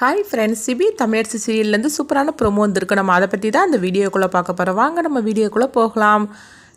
Hi friends சிபி தமிழரசு சீரியல்லேருந்து சூப்பரான ப்ரோமோ வந்திருக்கு. நம்ம அதை பற்றி தான் அந்த வீடியோக்குள்ளே பார்க்க போகிறோம் வாங்க நம்ம வீடியோக்குள்ளே போகலாம்.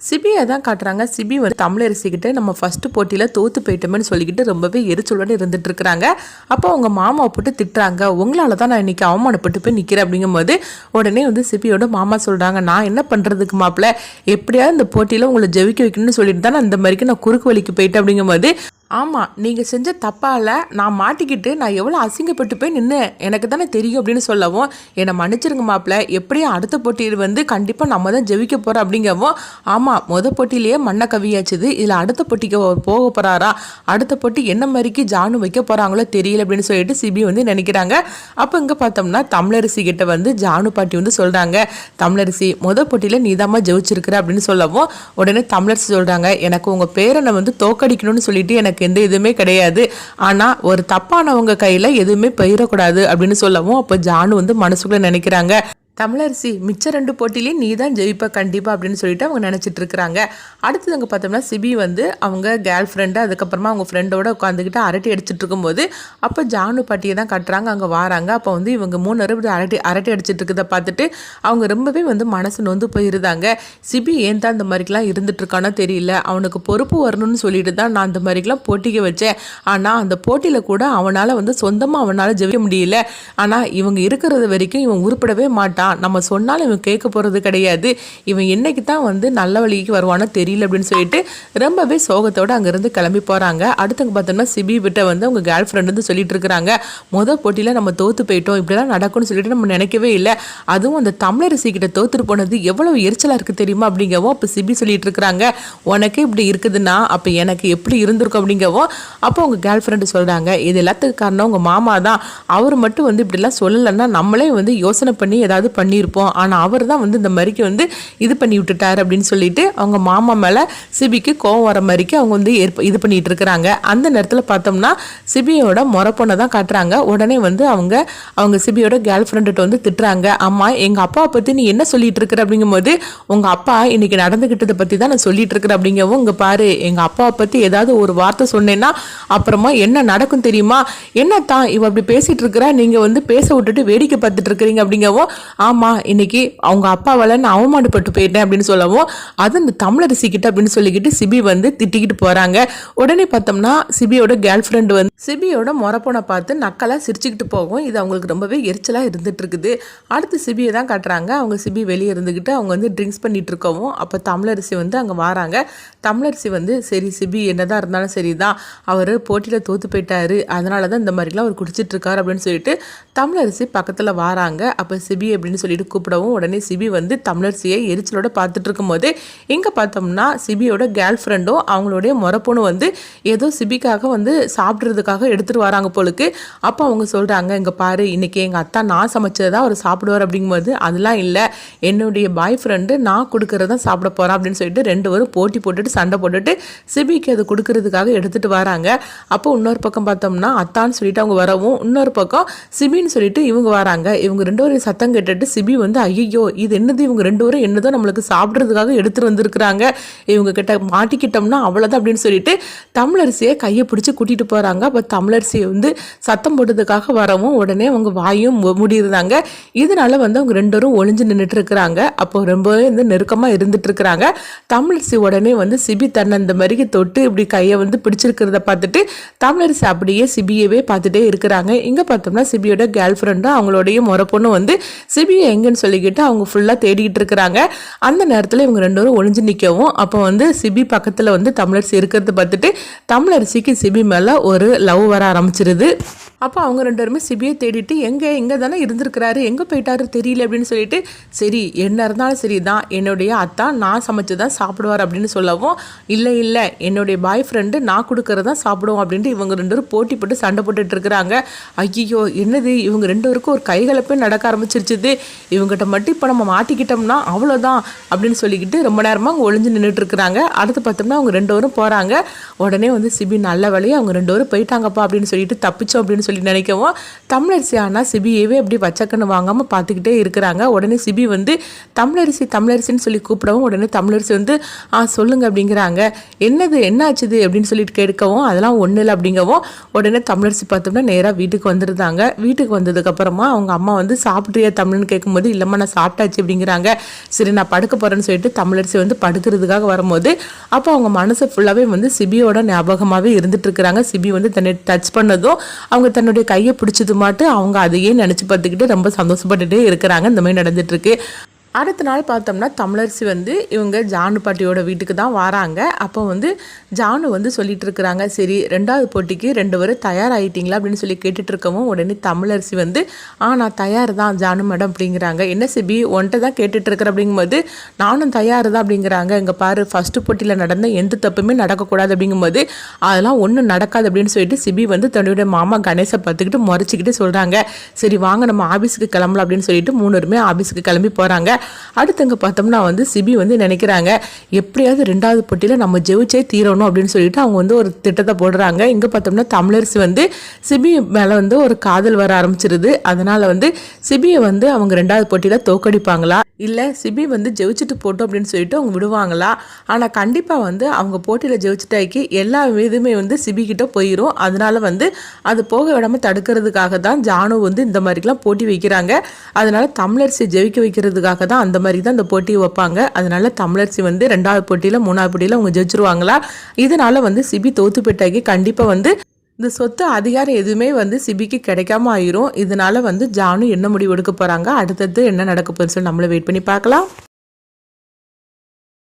சிபியை தான் காட்டுறாங்க. சிபி வந்து தமிழரசிக்கிட்ட நம்ம ஃபஸ்ட்டு போட்டியில் தோற்று போயிட்டோமேனு சொல்லிக்கிட்டு ரொம்பவே எரிச்சலோடு இருந்துட்டு இருக்கிறாங்க அப்போ அவங்க மாமாவை போட்டு திட்டுறாங்க. உங்களால் தான் நான் இன்றைக்கி அவமானப்பட்டு போய் நிற்கிறேன் அப்படிங்கும்போது உடனே வந்து சிபியோட மாமா சொல்கிறாங்க நான் என்ன பண்ணுறதுக்கு மாப்பிள்ள? எப்படியாவது இந்த போட்டியில் உங்களை ஜெயிக்க வைக்கணும்னு சொல்லிட்டு தான் நான் இந்த மாதிரிக்கு நான் குறுக்கு வழிக்கு போயிட்டேன். அப்படிங்கும்போது ஆமாம் நீங்கள் செஞ்ச தப்பால் நான் மாட்டிக்கிட்டு நான் எவ்வளோ அசிங்கப்பட்டு போய் நின்று எனக்கு தானே தெரியும் அப்படின்னு சொல்லவும் என்னை மன்னிச்சிருங்க மாப்பிள்ள எப்படியும் அடுத்த போட்டியில் வந்து கண்டிப்பாக நம்ம தான் ஜெயிக்க போகிறோம் அப்படிங்கவும் ஆமாம் மொதல் போட்டியிலேயே மண்ணை கவியாச்சுது இதில் அடுத்த போட்டிக்கு போக போகிறாரா அடுத்த போட்டி என்ன மாதிரிக்கு ஜானு வைக்க போகிறாங்களோ தெரியல அப்படின்னு சொல்லிட்டு சிபி வந்து நினைக்கிறாங்க. அப்போ இங்கே பார்த்தோம்னா தமிழரசி கிட்ட வந்து ஜானு பாட்டி வந்து சொல்கிறாங்க தமிழரசி முத போட்டியில் நீதாம்மா ஜெயிச்சிருக்கிற அப்படின்னு சொல்லவும் உடனே தமிழரசி சொல்கிறாங்க எனக்கு உங்கள் பேரனை வந்து தோக்கடிக்கணும்னு சொல்லிட்டு எனக்கு எந்த இதுவுமே கிடையாது. ஆனால் ஒரு தப்பானவங்க கையில் எதுவுமே போயிடக்கூடாது அப்படின்னு சொல்லவும் அப்போ ஜானு வந்து மனசுக்குள்ளே நினைக்கிறாங்க. தமிழரசி மிச்ச ரெண்டு போட்டிலையும் நீ தான் ஜெயிப்ப கண்டிப்பாக அப்படின்னு சொல்லிட்டு அவங்க நினச்சிட்டு இருக்கிறாங்க. அடுத்தது அங்கே பார்த்தோம்னா சிபி வந்து அவங்க கேர்ள் ஃப்ரெண்டு அதுக்கப்புறமா அவங்க ஃப்ரெண்டோட உட்காந்துக்கிட்டு அரட்டை அடிச்சிட்டு இருக்கும்போது அப்போ ஜானு பாட்டியை தான் கட்டுறாங்க அங்கே வராங்க. அப்போ வந்து இவங்க மூணு இப்படி அரட்டை அரட்டை அடிச்சிட்டு இருக்கதை பார்த்துட்டு அவங்க ரொம்பவே வந்து மனசு நொந்து போயிருந்தாங்க. சிபி ஏன் தான் இந்த மாதிரிக்கெலாம் இருந்துட்டுருக்கானோ தெரியல. அவனுக்கு பொறுப்பு வரணும்னு சொல்லிட்டு தான் நான் அந்த மாதிரிக்கெலாம் போட்டிக்க வச்சேன். ஆனால் அந்த போட்டியில் கூட அவனால் வந்து சொந்தமாக அவனால் ஜெயிக்க முடியல. ஆனால் இவங்க இருக்கிறது வரைக்கும் இவன் உருப்படவே மாட்டான். நம்ம சொன்னாலும் இவன் கேட்க போகிறது கிடையாது. இவன் என்னைக்கு தான் வந்து நல்ல வழிக்கு வருவானோ தெரியல அப்படின்னு சொல்லிட்டு ரொம்பவே சோகத்தோடு அங்கேருந்து கிளம்பி போகிறாங்க அடுத்தவங்க பார்த்தோம்னா சிபி விட்ட வந்து அவங்க கேர்ள் ஃப்ரெண்ட் வந்து சொல்லிட்டு இருக்கிறாங்க. மொதல் போட்டியில் நம்ம தோற்று போயிட்டோம். இப்படிலாம் நடக்கும்னு சொல்லிட்டு நம்ம நினைக்கவே இல்லை. அதுவும் அந்த தமிழரசி கிட்ட தோத்துட்டு போனது எவ்வளோ எரிச்சலாக இருக்குது தெரியுமா அப்படிங்கவோ அப்போ சிபி சொல்லிட்டு இருக்கிறாங்க. உனக்கே இப்படி இருக்குதுன்னா அப்போ எனக்கு எப்படி இருந்திருக்கும் அப்படிங்கவோ அப்போ உங்கள் கேர்ள் ஃப்ரெண்டு சொல்கிறாங்க இது எல்லாத்துக்கு காரணம் உங்கள் மாமா தான். அவர் மட்டும் வந்து இப்படிலாம் சொல்லலைன்னா நம்மளே வந்து யோசனை பண்ணி ஏதாவது பண்ணியிருப்போம். ஆனால் அவர் தான் வந்து இந்த மாதிரிக்கு வந்து இது பண்ணி விட்டுட்டார் அப்படின்னு சொல்லிட்டு அவங்க மாமா மேலே சிபிக்கு கோவம் வர மாதிரிக்கு அவங்க வந்து ஏற்ப இது பண்ணிட்டு இருக்கிறாங்க. அந்த நேரத்தில் பார்த்தோம்னா சிபியோட முறப்பொண்ணை தான் காட்டுறாங்க. உடனே வந்து அவங்க அவங்க சிபியோட கேர்ள் ஃப்ரெண்டுகிட்ட வந்து திட்டுறாங்க. அம்மா எங்கள் அப்பாவை பற்றி நீ என்ன சொல்லிட்டு இருக்கிற? அப்படிங்கும்போது உங்கள் அப்பா இன்னைக்கு நடந்துக்கிட்டதை பற்றி தான் நான் சொல்லிட்டு இருக்கிறேன் அப்படிங்கவும் இங்கே பாரு எங்கள் அப்பாவை பற்றி ஏதாவது ஒரு வார்த்தை சொன்னேன்னா அப்புறமா என்ன நடக்கும் தெரியுமா? என்ன தான் இவ அப்படி பேசிட்டு இருக்கிறா? நீங்கள் வந்து பேச விட்டுட்டு வேடிக்கை பார்த்துட்டு இருக்கிறீங்க அப்படிங்கவும் ஆமாம் இன்னைக்கு அவங்க அப்பாவால் நான் அவமானப்பட்டு போயிட்டேன் அப்படின்னு சொல்லவும் அது இந்த தமிழரசி கிட்ட அப்படின்னு சொல்லிக்கிட்டு சிபி வந்து திட்டிக்கிட்டு போகிறாங்க உடனே பார்த்தோம்னா சிபியோட கேர்ள் ஃப்ரெண்டு வந்து சிபியோட முறப்பொனை பார்த்து நக்கலாக சிரிச்சுக்கிட்டு போகும் இது அவங்களுக்கு ரொம்பவே எரிச்சலாக இருந்துட்டு இருக்குது அடுத்து சிபியை தான் காட்டுறாங்க. அவங்க சிபி வெளியே இருந்துக்கிட்டு அவங்க வந்து ட்ரிங்க்ஸ் பண்ணிட்டு இருக்கவும் அப்போ தமிழரசி வந்து அங்கே வராங்க. தமிழரசி வந்து சரி சிபி என்னதான் இருந்தாலும் சரி தான் அவர் போட்டியில் தோத்து போயிட்டாரு. அதனால தான் இந்த மாதிரிலாம் அவர் குடிச்சிட்டு இருக்காரு அப்படின்னு சொல்லிட்டு தமிழரசி பக்கத்தில் வராங்க. அப்போ சிபி அப்படின்னு சொல்லிட்டு கூப்பிடவும் உடனே சிபி வந்து தமிழரசியை எரிச்சலோட பார்த்துட்டு இருக்கும்போது இங்கே பார்த்தோம்னா சிபியோட கேர்ள் ஃப்ரெண்டும் அவங்களுடைய முறப்பொண்ணு வந்து ஏதோ சிபிக்காக வந்து சாப்பிட்றதுக்காக எடுத்துகிட்டு வராங்க போலுக்கு. அப்போ அவங்க சொல்கிறாங்க இங்கே பாரு இன்னைக்கு எங்கள் அத்தா நான் சமைச்சதை தான் அவர் சாப்பிடுவார் அப்படிங்கும்போது அதெல்லாம் இல்லை என்னுடைய பாய் ஃப்ரெண்டு நான் கொடுக்கறத சாப்பிட போகிறேன் அப்படின்னு சொல்லிட்டு ரெண்டு பேரும் போட்டி போட்டுட்டு சண்டை போட்டுட்டு சிபிக்கு அது கொடுக்கறதுக்காக எடுத்துகிட்டு வராங்க. அப்போ இன்னொரு பக்கம் பார்த்தோம்னா அத்தான்னு சொல்லிட்டு அவங்க வரவும் இன்னொரு பக்கம் சிபின்னு சொல்லிட்டு இவங்க வராங்க. இவங்க ரெண்டு பேரும் சத்தம் கேட்டுட்டு சிபி வந்து ஐயோ இது என்னது? இவங்க ரெண்டு பேரும் என்னதோ நம்மளுக்கு சாப்பிட்றதுக்காக எடுத்துகிட்டு வந்திருக்கிறாங்க. இவங்க கிட்ட மாட்டிக்கிட்டோம்னா அவ்வளோதான் அப்படின்னு சொல்லிட்டு தமிழரசியை கையை பிடிச்சி கூட்டிட்டு போறாங்க. அப்போ தமிழரசியை வந்து சத்தம் போட்டதுக்காக வரவும் உடனே அவங்க வாயும் முடியிருந்தாங்க. இதனால வந்து அவங்க ரெண்டு பேரும் ஒளிஞ்சு நின்றுட்டு இருக்கிறாங்க அப்போ ரொம்பவே வந்து நெருக்கமாக இருந்துட்டு இருக்கிறாங்க தமிழரசி உடனே வந்து சிபி தன்னை இந்த மாதிரிக்கு தொட்டு இப்படி கையை வந்து பிடிச்சிருக்கிறத பார்த்துட்டு தமிழரசி அப்படியே சிபியவே பார்த்துட்டே இருக்கிறாங்க. இங்கே பார்த்தோம்னா சிபியோட கேர்ள் ஃப்ரெண்டும் அவங்களுடைய முறை பொண்ணு வந்து சிபியை எங்கன்னு சொல்லிக்கிட்டு அவங்க ஃபுல்லாக தேடிக்கிட்டு இருக்கிறாங்க. அந்த நேரத்தில் இவங்க ரெண்டு பேரும் ஒளிஞ்சு நிற்கவும் அப்போ வந்து சிபி பக்கத்தில் வந்து தமிழரசி இருக்கிறத பார்த்துட்டு தமிழரசிக்கு சிபி மேலே ஒரு லவ் வர ஆரம்பிச்சிருது. அப்போ அவங்க ரெண்டு பேருமே சிபியை தேடிட்டு எங்கே எங்கே தானே இருந்திருக்கிறாரு? எங்கே போயிட்டாரு? தெரியல அப்படின்னு சொல்லிட்டு சரி என்ன இருந்தாலும் சரி தான் என்னுடைய அத்தா நான் சமைச்சு தான் சாப்பிடுவார் அப்படின்னு சொல்லவும் இல்லை இல்லை என்னுடைய பாய் ஃப்ரெண்டு நான் கொடுக்கறதா சாப்பிடுவோம் அப்படின்ட்டு இவங்க ரெண்டு பேரும் போட்டி போட்டு சண்டை போட்டுட்டு இருக்கிறாங்க. ஐயோ என்னது? இவங்க ரெண்டு பேருக்கும் ஒரு கைகலப்பே நடக்க ஆரம்பிச்சிருச்சுது. இவங்ககிட்ட மட்டும் இப்போ நம்ம மாட்டிக்கிட்டோம்னா அவ்வளோதான் அப்படின்னு சொல்லிக்கிட்டு ரொம்ப நேரமாக அவங்க ஒளிஞ்சு நின்றுட்டு இருக்கிறாங்க. அடுத்து பார்த்தோம்னா அவங்க ரெண்டு பேரும் போகிறாங்க உடனே வந்து சிபி நல்ல வழியை அவங்க ரெண்டு பேரும் போயிட்டாங்கப்பா அப்படின்னு சொல்லிட்டு தப்பிச்சோம் அப்படின்னு சொல்லி நினைக்கவும் தமிழரிசி ஆனால் சிபியவே அப்படி வச்சக்கன்னு வாங்காமல் பார்த்துக்கிட்டே இருக்கிறாங்க. உடனே சிபி வந்து தமிழரிசி தமிழரிசின்னு சொல்லி கூப்பிடவும் உடனே தமிழரிசி வந்து ஆ சொல்லுங்க அப்படிங்கிறாங்க. என்னது என்ன ஆச்சுது அப்படின்னு சொல்லிட்டு கேட்கவும் அதெல்லாம் ஒன்றும் இல்லை அப்படிங்கவும் உடனே தமிழரிசி பார்த்தோம்னா நேராக வீட்டுக்கு வந்துருந்தாங்க. வீட்டுக்கு வீட்டுக்கு வந்ததுக்கப்புறமா அவங்க அம்மா வந்து சாப்பிட்றியா தமிழ்னு கேட்கும்போது இல்லைம்மா நான் சாப்பிட்டாச்சு அப்படிங்கிறாங்க. சரி நான் படுக்க போகிறேன்னு சொல்லிட்டு தமிழரசி வந்து படுக்கிறதுக்காக வரும்போது அப்போ அவங்க மனசு ஃபுல்லாகவே வந்து சிபியோட ஞாபகமாகவே இருந்துட்டு இருக்கிறாங்க சிபி வந்து தன்னை டச் பண்ணதும் அவங்க தன்னுடைய கையை பிடிச்சது மாட்டு அவங்க அதையே நினச்சி பார்த்துக்கிட்டு ரொம்ப சந்தோஷப்பட்டுட்டே இருக்கிறாங்க. இந்த மாதிரி நடந்துட்டுருக்கு. அடுத்த நாள் பார்த்தோம்னா தமிழரசி வந்து இவங்க ஜானு பாட்டியோட வீட்டுக்கு தான் வராங்க. அப்போ வந்து ஜானு வந்து சொல்லிட்டு இருக்கிறாங்க சரி ரெண்டாவது போட்டிக்கு ரெண்டு பேரும் தயாராகிட்டீங்களா அப்படின்னு சொல்லி கேட்டுட்டு இருக்கவும் உடனே தமிழரசி வந்து ஆ நான் தயார் தான் ஜானு மேடம் அப்படிங்கிறாங்க. என்ன சிபி ஒன்ட்ட தான் கேட்டுட்டு இருக்கிற அப்படிங்கும்போது நானும் தயார் தான் அப்படிங்கிறாங்க. இங்கே பாரு ஃபஸ்ட்டு போட்டியில் நடந்த எந்த தப்புமே நடக்கக்கூடாது அப்படிங்கும்போது அதெல்லாம் ஒன்றும் நடக்காது அப்படின்னு சொல்லிட்டு சிபி வந்து தன்னுடைய மாமா கணேசை பார்த்துக்கிட்டு முறைச்சிக்கிட்டு சொல்கிறாங்க சரி வாங்க நம்ம ஆஃபீஸுக்கு கிளம்பலாம் அப்படின்னு சொல்லிட்டு மூணுருமே ஆஃபீஸுக்கு கிளம்பி போகிறாங்க அடுத்தங்க பார்த்தோம்னா வந்து சிபி வந்து நினைக்கிறாங்க எப்படியாவது ரெண்டாவது போட்டியில் நம்ம ஜெயிச்சே தீரணும் அப்படின்னு சொல்லிட்டு அவங்க வந்து ஒரு திட்டத்தை போடுறாங்க. இங்கே பார்த்தோம்னா தமிழரசி வந்து சிபி மேலே வந்து ஒரு காதல் வர ஆரம்பிச்சிருது. அதனால வந்து சிபியை வந்து அவங்க ரெண்டாவது போட்டியில் தோக்கடிப்பாங்களா இல்லை சிபி வந்து ஜெயிச்சுட்டு போட்டோம் அப்படின்னு சொல்லிட்டு அவங்க விடுவாங்களா? ஆனால் கண்டிப்பாக வந்து அவங்க போட்டியில் ஜெயிச்சுட்டாக்கி எல்லா இதுவுமே வந்து சிபி கிட்ட போயிடும் அதனால வந்து அது போக விடாமல் தடுக்கிறதுக்காக தான் ஜானு வந்து இந்த மாதிரிலாம் போட்டி வைக்கிறாங்க. அதனால தமிழரசி ஜெயிக்க வைக்கிறதுக்காக தான் அந்த மாதிரி தான் இந்த போட்டி வைப்பாங்க. அதனால தமிழரசி வந்து ரெண்டாவது போட்டியில் மூணாவது போட்டியில் அவங்க ஜெயிச்சிருவாங்களா? இதனால வந்து சிபி தோத்து பெட்டாக்கி கண்டிப்பாக வந்து இந்த சொத்து அதிகாரம் எதுவுமே வந்து சிபிக்கு கிடைக்காம ஆயிரும். இதனால வந்து ஜானு என்ன முடிவு எடுக்க போறாங்க? அடுத்தது என்ன நடக்க போகுதுன்னு சொல்லி நம்மள வெயிட் பண்ணி பார்க்கலாம்.